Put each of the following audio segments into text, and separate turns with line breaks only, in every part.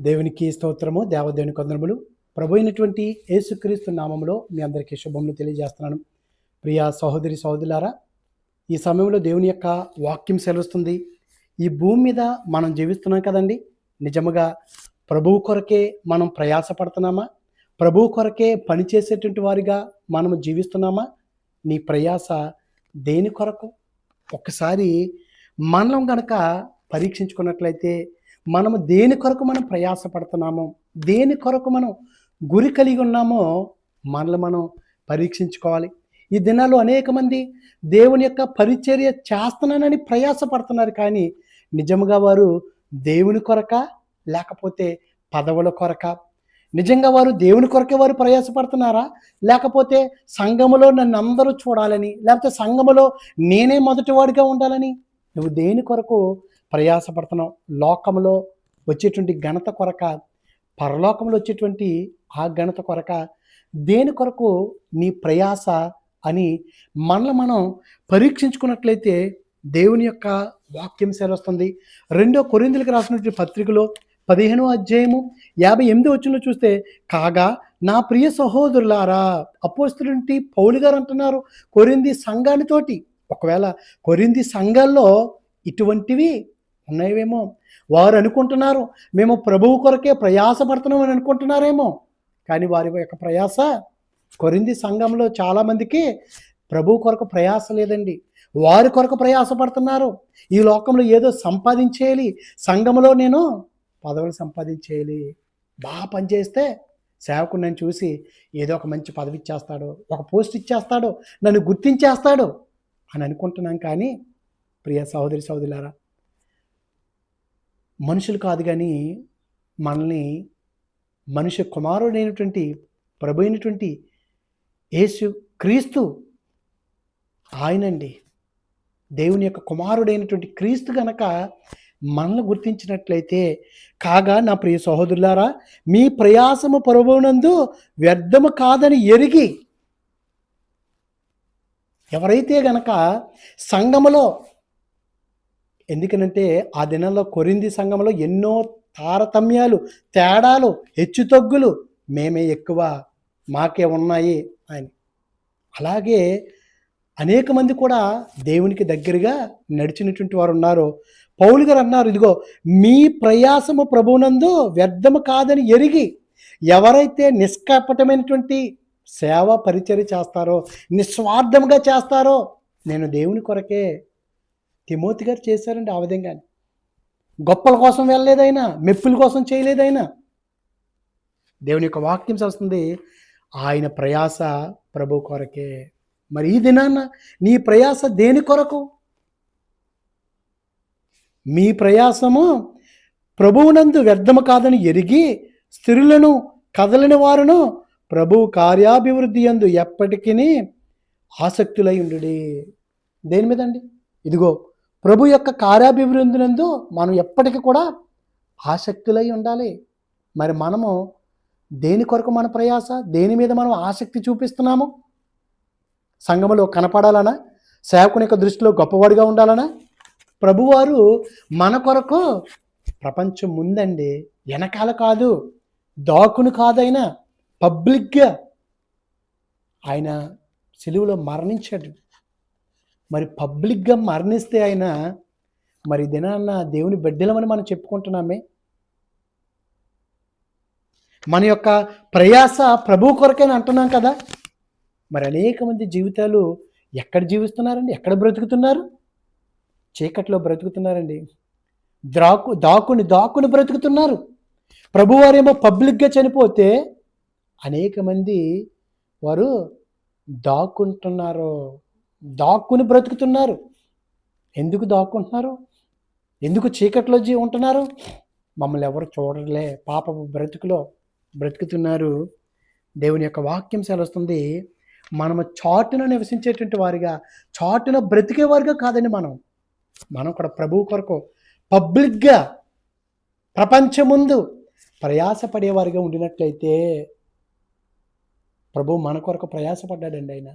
దేవునికి స్తోత్రము దేవదేవుని కొందరములు. ప్రభు అయినటువంటి యేసుక్రీస్తు నామంలో మీ అందరికీ శుభములు తెలియజేస్తున్నాను. ప్రియ సహోదరి సహోదరులారా ఈ సమయంలో దేవుని యొక్క వాక్యం సెలవుస్తుంది ఈ భూమి మీద మనం జీవిస్తున్నాం కదండి. నిజముగా ప్రభువు కొరకే మనం ప్రయాసపడుతున్నామా? ప్రభువు కొరకే పనిచేసేటువంటి వారిగా మనము జీవిస్తున్నామా? నీ ప్రయాస దేని కొరకు? ఒక్కసారి మనం గనక పరీక్షించుకున్నట్లయితే మనము దేని కొరకు మనం ప్రయాసపడుతున్నామో దేని కొరకు మనం గురి కలిగి ఉన్నామో మనల్ని మనం పరీక్షించుకోవాలి. ఈ దినాల్లో అనేక మంది దేవుని యొక్క పరిచర్య చేస్తున్నానని ప్రయాసపడుతున్నారు కానీ నిజంగా వారు దేవుని కొరక లేకపోతే పదవుల కొరక? నిజంగా వారు దేవుని కొరకే వారు ప్రయాసపడుతున్నారా? లేకపోతే సంఘములో నన్ను అందరూ చూడాలని లేకపోతే సంఘములో నేనే మొదటివాడిగా ఉండాలని? నువ్వు దేని కొరకు ప్రయాసపడుతున్నాం. లోకంలో వచ్చేటువంటి ఘనత కొరక పరలోకంలో వచ్చేటువంటి ఆ ఘనత కొరక దేని కొరకు నీ ప్రయాస అని మనల్ని మనం పరీక్షించుకున్నట్లయితే దేవుని యొక్క వాక్యం సెలవుస్తుంది రెండో కొరిందులకు రాసినటువంటి పత్రికలో పదిహేనో అధ్యాయము యాభై ఎనిమిది వచ్చిన చూస్తే కాగా నా ప్రియ సహోదరులారా అపోస్తులుంటి పౌలు గారు అంటున్నారు కొరింది సంఘానితోటి. ఒకవేళ కొరింది సంఘాల్లో ఇటువంటివి ఉన్నాయేమో? వారు అనుకుంటున్నారు మేము ప్రభువు కొరకే ప్రయాసపడుతున్నాం అని అనుకుంటున్నారేమో? కానీ వారి యొక్క ప్రయాస కొరింది సంఘంలో చాలామందికి ప్రభు కొరకు ప్రయాస లేదండి. వారి కొరకు ప్రయాసపడుతున్నారు. ఈ లోకంలో ఏదో సంపాదించేయాలి సంఘంలో నేను పదవులు సంపాదించేయాలి బాగా పనిచేస్తే సేవకుడు నన్ను చూసి ఏదో ఒక మంచి పదవి ఇచ్చేస్తాడు ఒక పోస్ట్ ఇచ్చేస్తాడు నన్ను గుర్తించేస్తాడు అని అనుకుంటున్నాం. కానీ ప్రియ సహోదరి సహోదరులారా మనుషులు కాదు కానీ మనల్ని మనుష్య కుమారుడైనటువంటి ప్రభు అయినటువంటి యేసు క్రీస్తు ఆయనండి. దేవుని యొక్క కుమారుడైనటువంటి క్రీస్తు గనక మనల్ని గుర్తించినట్లయితే కాగా నా ప్రియ సహోదరులారా మీ ప్రయాసము పరబోనందు వ్యర్థము కాదని ఎరిగి ఎవరైతే గనక సంఘములో ఎందుకనంటే ఆ దినంలో కొరింది సంఘంలో ఎన్నో తారతమ్యాలు తేడాలు హెచ్చుతగ్గులు మేమే ఎక్కువ మాకే ఉన్నాయి అని. అలాగే అనేక మంది కూడా దేవునికి దగ్గరగా నడిచినటువంటి వారు ఉన్నారు. పౌలు గారు అన్నారు ఇదిగో మీ ప్రయాసము ప్రభువునందు వ్యర్థము కాదని ఎరిగి ఎవరైతే నిష్కపటమైనటువంటి సేవ పరిచర్య చేస్తారో నిస్వార్థంగా చేస్తారో నేను దేవుని కొరకే తిమోతి గారు చేశారండి ఆ విధంగా. గొప్పల కోసం వెళ్ళలేదైనా మెప్పుల కోసం చేయలేదైనా. దేవుని యొక్క వాక్యం చేస్తుంది ఆయన ప్రయాస ప్రభు కొరకే. మరి ఈ దినాన్న నీ ప్రయాస దేని కొరకు? మీ ప్రయాసము ప్రభువునందు వ్యర్థము కాదని ఎరిగి స్త్రీలను కదలని వారును ప్రభు కార్యాభివృద్ధి ఎందు ఎప్పటికీ ఆసక్తులై ఉండు దేని మీదండి? ఇదిగో ప్రభు యొక్క కార్యాభివృద్ధి నందు మనం ఎప్పటికీ కూడా ఆసక్తులై ఉండాలి. మరి మనము దేని కొరకు మన ప్రయాస? దేని మీద మనం ఆసక్తి చూపిస్తున్నాము? సంఘములో కనపడాలనా? సేవకుని యొక్క దృష్టిలో గొప్పవాడిగా ఉండాలనా? ప్రభువారు మన కొరకు ప్రపంచం ముందండి. వెనకాల కాదు దాకును కాదైనా పబ్లిక్గా ఆయన సెలువులో మరణించాడు. మరి పబ్లిక్గా మరణిస్తే ఆయన మరి దినాన్న దేవుని బిడ్డలమని మనం చెప్పుకుంటున్నామే? మన యొక్క ప్రయాస ప్రభు కొరకైనా అంటున్నాం కదా? మరి అనేక మంది జీవితాలు ఎక్కడ జీవిస్తున్నారండి? ఎక్కడ బ్రతుకుతున్నారు? చీకట్లో బ్రతుకుతున్నారండి. ద్రాకు దాకుని దాకుని బ్రతుకుతున్నారు. ప్రభువారేమో పబ్లిక్గా చనిపోతే అనేక మంది వారు దాక్కుంటున్నారు దాక్కుని బ్రతుకుతున్నారు. ఎందుకు దాక్కుంటున్నారు? ఎందుకు చీకట్లో జీ ఉంటున్నారు? మమ్మల్ని ఎవరు చూడలే పాప బ్రతుకులో బ్రతుకుతున్నారు. దేవుని యొక్క వాక్యం సెలవుస్తుంది మనము చాటున నివసించేటువంటి వారిగా చాటున బ్రతికే వారిగా కాదండి మనం. మనం కూడా ప్రభువు కొరకు పబ్లిక్గా ప్రపంచం ముందు ప్రయాసపడేవారిగా ఉండినట్లయితే ప్రభు మన కొరకు ప్రయాసపడ్డాడండి ఆయన.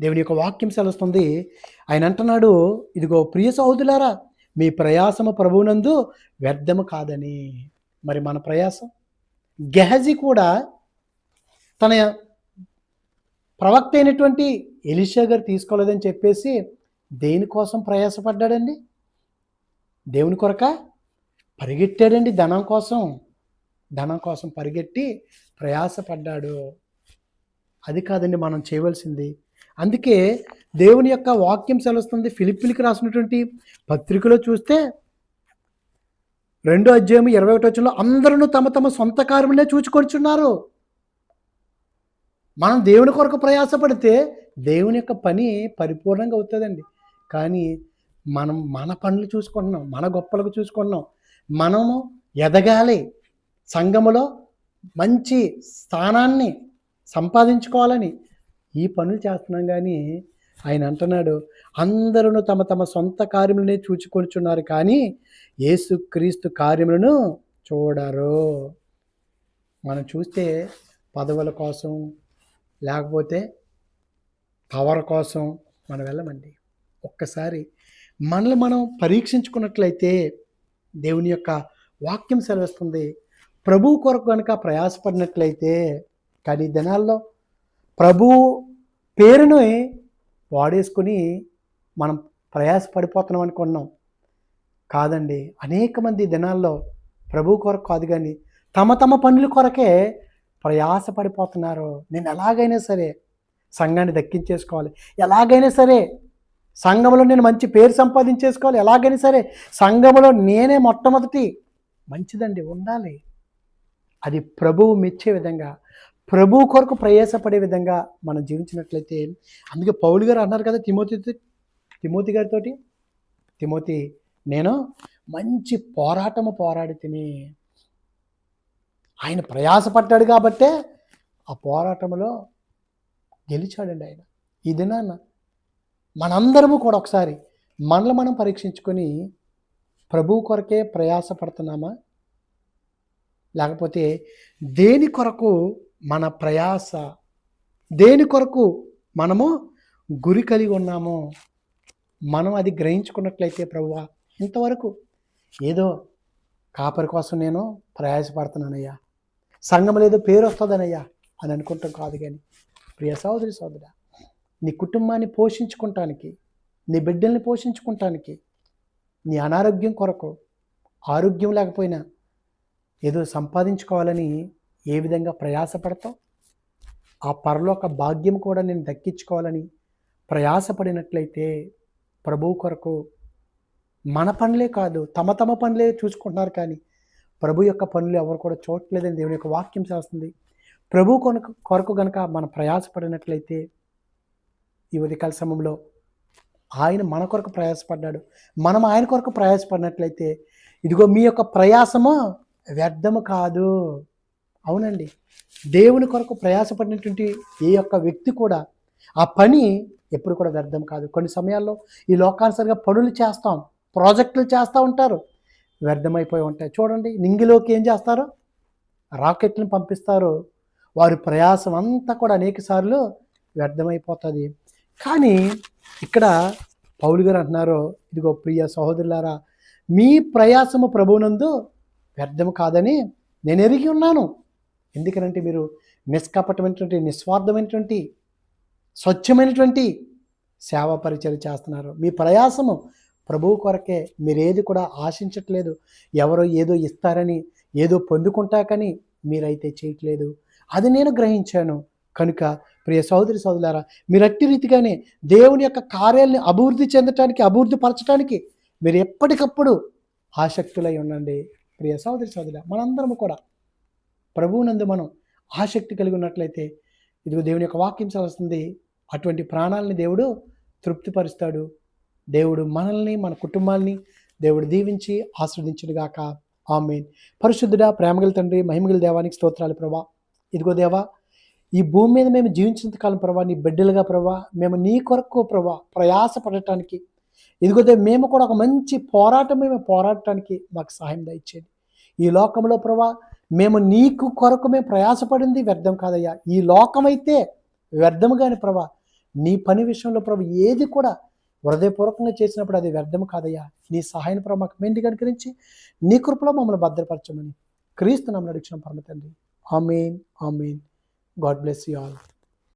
దేవుని యొక్క వాక్యం సెలవుస్తుంది. ఆయన అంటున్నాడు ఇదిగో ప్రియ సహోదరులారా మీ ప్రయాసము ప్రభువునందు వ్యర్థము కాదని. మరి మన ప్రయాసం? గెహజీ కూడా తన ప్రవక్త అయినటువంటి ఎలిషా గారు తీసుకోలేదని చెప్పేసి దేనికోసం ప్రయాసపడ్డాడండి? దేవుని కొరక పరిగెట్టాడండి ధనం కోసం. ధనం కోసం పరిగెట్టి ప్రయాసపడ్డాడు. అది కాదండి మనం చేయవలసింది. అందుకే దేవుని యొక్క వాక్యం సెలవుస్తుంది. ఫిలిపిలికి రాసినటువంటి పత్రికలో చూస్తే రెండో అధ్యాయం ఇరవై ఒకటి వచ్చంలో అందరూ తమ తమ సొంత కార్యములే చూచుకొచ్చున్నారు మనం దేవుని కొరకు ప్రయాసపడితే దేవుని యొక్క పని పరిపూర్ణంగా అవుతుందండి. కానీ మనం మన పనులు చూసుకుంటున్నాం మన గొప్పలకు చూసుకుంటున్నాం. మనము ఎదగాలి. సంఘములో మంచి స్థానాన్ని సంపాదించుకోవాలని ఈ పనులు చేస్తున్నాం కానీ ఆయన అంటున్నాడు అందరూ తమ తమ సొంత కార్యములనే చూచుకొనిచున్నారు కానీ యేసుక్రీస్తు కార్యములను చూడరు. మనం చూస్తే పదవుల కోసం లేకపోతే పవర్ కోసం మనం వెళ్ళమండి. ఒక్కసారి మనల్ని మనం పరీక్షించుకున్నట్లయితే దేవుని యొక్క వాక్యం సెలవిస్తుంది. ప్రభు కొరకు కనుక ప్రయాసపడినట్లయితే కానీ దినాల్లో ప్రభు పేరును వాడేసుకుని మనం ప్రయాసపడిపోతున్నాం అనుకున్నాం. కాదండి అనేక మంది దినాల్లో ప్రభు కొరకు కాదు కానీ తమ తమ పనుల కొరకే ప్రయాసపడిపోతున్నారు. నేను ఎలాగైనా సరే సంఘాన్ని దక్కించేసుకోవాలి. ఎలాగైనా సరే సంఘంలో నేను మంచి పేరు సంపాదించేసుకోవాలి. ఎలాగైనా సరే సంఘంలో నేనే మొట్టమొదటి మంచిదండి ఉండాలి. అది ప్రభువు మెచ్చే విధంగా ప్రభు కొరకు ప్రయాసపడే విధంగా మనం జీవించినట్లయితే అందుకే పౌలు గారు అన్నారు కదా తిమోతి తిమోతి గారితో తిమోతి నేను మంచి పోరాటము పోరాడి తిని ఆయన ప్రయాసపడ్డాడు కాబట్టే ఆ పోరాటంలో గెలిచాడండి ఆయన. ఈ దినాన్న మనందరము కూడా ఒకసారి మనల్ని మనం పరీక్షించుకొని ప్రభు కొరకే ప్రయాసపడుతున్నామా? లేకపోతే దేని కొరకు మన ప్రయాస దేని కొరకు మనము గురి కలిగి ఉన్నామో మనం అది గ్రహించుకున్నట్లయితే ప్రభువా ఇంతవరకు ఏదో కాపరి కోసం నేను ప్రయాసపడుతున్నానయ్యా సంఘం ఏదో పేరు వస్తుందనయ్యా అని అనుకుంటాం కాదు కానీ ప్రియ సోదరి సోదర నీ కుటుంబాన్ని పోషించుకుంటానికి నీ బిడ్డల్ని పోషించుకుంటానికి నీ అనారోగ్యం కొరకు ఆరోగ్యం లేకపోయినా ఏదో సంపాదించుకోవాలని ఏ విధంగా ప్రయాసపడతావు? ఆ పరలోక భాగ్యం కూడా నేను దక్కించుకోవాలని ప్రయాసపడినట్లయితే ప్రభువు కొరకు మన పనులే కాదు తమ తమ పనులే చూసుకుంటున్నారు కానీ ప్రభు యొక్క పనులు ఎవరు కూడా చూడట్లేదని దేవుని యొక్క వాక్యం చేస్తుంది. ప్రభు కొనకు కొరకు కనుక మన ప్రయాసపడినట్లయితే ఈ ఉదయకాల సమయంలో ఆయన మన కొరకు ప్రయాసపడ్డాడు. మనం ఆయన కొరకు ప్రయాసపడినట్లయితే ఇదిగో మీ యొక్క ప్రయాసము వ్యర్థము కాదు. అవునండి. దేవుని కొరకు ప్రయాసపడినటువంటి ఏ యొక్క వ్యక్తి కూడా ఆ పని ఎప్పుడు కూడా వ్యర్థం కాదు. కొన్ని సమయాల్లో ఈ లోకానుసరిగా పనులు చేస్తాం ప్రాజెక్టులు చేస్తూ ఉంటారు వ్యర్థమైపోయి ఉంటాయి. చూడండి నింగిలోకి ఏం చేస్తారు? రాకెట్లను పంపిస్తారు. వారి ప్రయాసం అంతా కూడా అనేక సార్లు వ్యర్థమైపోతుంది. కానీ ఇక్కడ పౌలు గారు అంటున్నారు ఇదిగో ప్రియ సహోదరులారా మీ ప్రయాసము ప్రభువునందు వ్యర్థం కాదని నేను ఎరిగి ఉన్నాను. ఎందుకనంటే మీరు నిష్కపటమైనటువంటి నిస్వార్థమైనటువంటి స్వచ్ఛమైనటువంటి సేవా పరిచయం చేస్తున్నారు. మీ ప్రయాసము ప్రభువు కొరకే మీరేది కూడా ఆశించట్లేదు. ఎవరో ఏదో ఇస్తారని ఏదో పొందుకుంటాకని మీరైతే చేయట్లేదు. అది నేను గ్రహించాను. కనుక ప్రియ సోదరి సోదరులారా మీరు అట్టి రీతిగానే దేవుని యొక్క కార్యాలని అభివృద్ధి చెందటానికి అభివృద్ధి పరచడానికి మీరు ఎప్పటికప్పుడు ఆసక్తులై ఉండండి. ప్రియ సోదరి సోదరుల మనందరము కూడా ప్రభువునందు మనం ఆసక్తి కలిగి ఉన్నట్లయితే ఇదిగో దేవుని యొక్క వాక్యం వస్తుంది అటువంటి ప్రాణాలని దేవుడు తృప్తిపరుస్తాడు. దేవుడు మనల్ని మన కుటుంబాల్ని దేవుడు దీవించి ఆస్వాదించుడుగాక ఆమె పరిశుద్ధుడా ప్రేమగల తండ్రి మహిమగల దేవానికి స్తోత్రాలు ప్రభా. ఇదిగో దేవా ఈ భూమి మీద మేము జీవించినంత కాలం ప్రభా నీ బిడ్డలుగా ప్రభా మేము నీ కొరకు ప్రభా ప్రయాసపడటానికి ఇదిగో దేవ మేము కూడా ఒక మంచి పోరాటం మేము పోరాడటానికి మాకు సహాయం దయచేది ఈ లోకంలో ప్రభా మేము నీకు కొరకు మేము ప్రయాసపడింది వ్యర్థం కాదయ్యా. ఈ లోకమైతే వ్యర్థం కాని ప్రభా నీ పని విషయంలో ప్రభు ఏది కూడా హృదయపూర్వకంగా చేసినప్పుడు అది వ్యర్థం కాదయ్యా. నీ సహాయం ప్రభు మాకు మెండి కనుకరించి నీ కృపలో మమ్మల్ని భద్రపరచమని క్రీస్తు నమ్మని అడిగిన పరమ తండ్రి. Amen amen. God bless you all.